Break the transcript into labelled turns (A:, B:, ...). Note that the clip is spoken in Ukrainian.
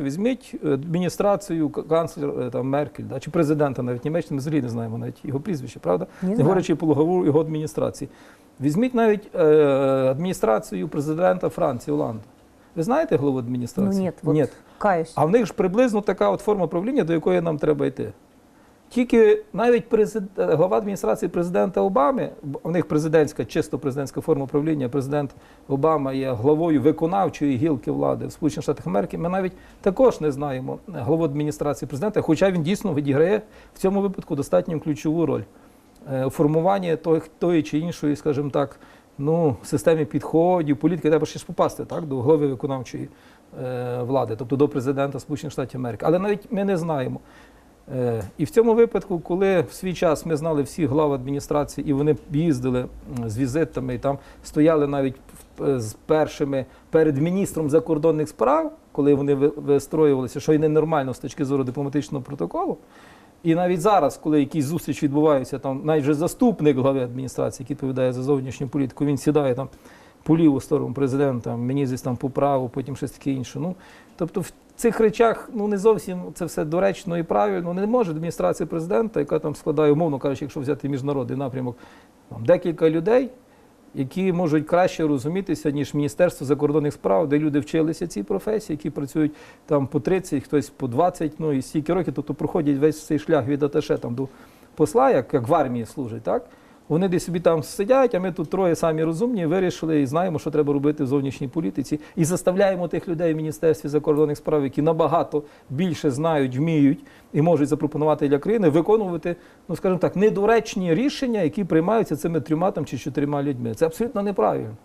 A: Візьміть адміністрацію канцлера канцлер е, там, Меркель да, чи президента навіть Німеччини, ми взагалі не знаємо навіть його прізвище, правда?
B: Не
A: говорячи про голову його адміністрації. Візьміть навіть е, адміністрацію президента Франції Оланда. Ви знаєте голову
B: Ну
A: адміністрації?
B: вот
A: Ні.
B: каюсь.
A: А в них ж приблизно така от форма правління, до якої нам треба йти. Тільки навіть президент, глава адміністрації президента Обами, в них президентська, чисто президентська форма правління, президент Обама є главою виконавчої гілки влади в Сполучених Штатах Америки. Ми навіть також не знаємо главу адміністрації президента, хоча він дійсно відіграє в цьому випадку достатньо ключову роль е, у формуванні тої, чи іншої, скажімо так, ну, системи підходів, політики, треба ще попасти так, до голови виконавчої е, влади, тобто до президента Сполучених Штатів Америки. Але навіть ми не знаємо. Е, І в цьому випадку, коли в свій час ми знали всі глав адміністрації, і вони їздили з візитами, і там стояли навіть е, з першими перед міністром закордонних справ, коли вони вистроювалися, що і ненормально з точки зору дипломатичного протоколу. І навіть зараз, коли якісь зустрічі відбуваються, там навіть вже заступник глави адміністрації, який відповідає за зовнішню політику, він сідає там по ліву сторону президента, мені здесь там по праву, потім щось таке інше. Ну, тобто в цих речах ну, не зовсім це все доречно і правильно. Не може адміністрація президента, яка там складає, умовно кажучи, якщо взяти міжнародний напрямок, там, декілька людей, які можуть краще розумітися, ніж Міністерство закордонних справ, де люди вчилися цій професії, які працюють там по 30, хтось по 20, ну і стільки років, тобто проходять весь цей шлях від аташе там до посла, як, як в армії служать, так? Вони десь собі там сидять, а ми тут троє самі розумні, вирішили і знаємо, що треба робити в зовнішній політиці. І заставляємо тих людей в Міністерстві закордонних справ, які набагато більше знають, вміють і можуть запропонувати для країни, виконувати, ну скажімо так, недоречні рішення, які приймаються цими трьома там чи чотирма людьми. Це абсолютно неправильно.